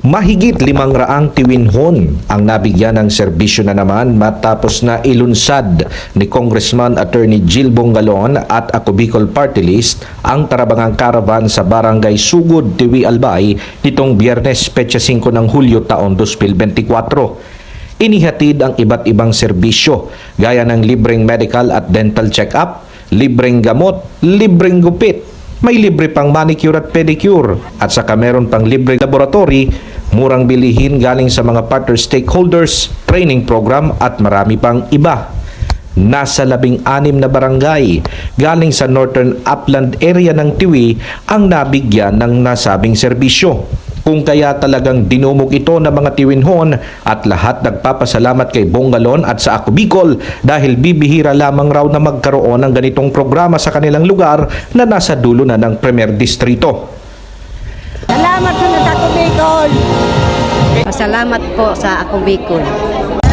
Mahigit limang raang tiwinhon ang nabigyan ng serbisyo na naman matapos na ilunsad ni Congressman Attorney Jill Bongalon at ako Bicol Party List ang tarabangang caravan sa Barangay Sugod, Tiwi Albay nitong Biyernes, Petsa 5 ng Hulyo taon 2024. Inihatid ang iba't ibang serbisyo gaya ng libreng medical at dental check-up, libreng gamot, libreng gupit, may libre pang manicure at pedicure at saka meron pang libre laboratory, murang bilihin galing sa mga partner stakeholders, training program at marami pang iba. Nasa labing anim na barangay galing sa Northern Upland area ng Tiwi ang nabigyan ng nasabing serbisyo. Kung kaya talagang dinumog ito ng mga tiwinhon at lahat nagpapasalamat kay Bongalon at sa Ako Bicol dahil bibihira lamang raw na magkaroon ng ganitong programa sa kanilang lugar na nasa dulo na ng Premier Distrito. Salamat sa Natako Bicol. Pasalamat po sa Ako Bicol.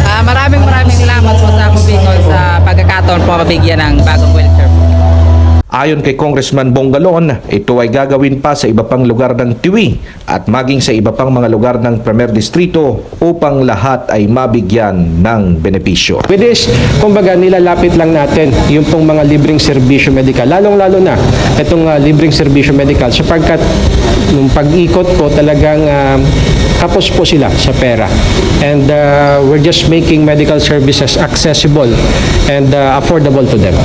Ah, maraming maraming salamat po sa ako Bicol sa pagkakataon po mabigyan ng bagong wheelchair. Ayon kay Congressman Bongalon, ito ay gagawin pa sa iba pang lugar ng Tiwi at maging sa iba pang mga lugar ng Premier Distrito upang lahat ay mabigyan ng benepisyo. With this, kumbaga nilalapit lang natin yung pong mga libreng serbisyo medikal. Lalong-lalo na itong ah, libreng serbisyo medikal sapagkat nung pag-ikot po talagang ah, kapos po sila sa pera. And ah, we're just making medical services accessible and ah, affordable to them.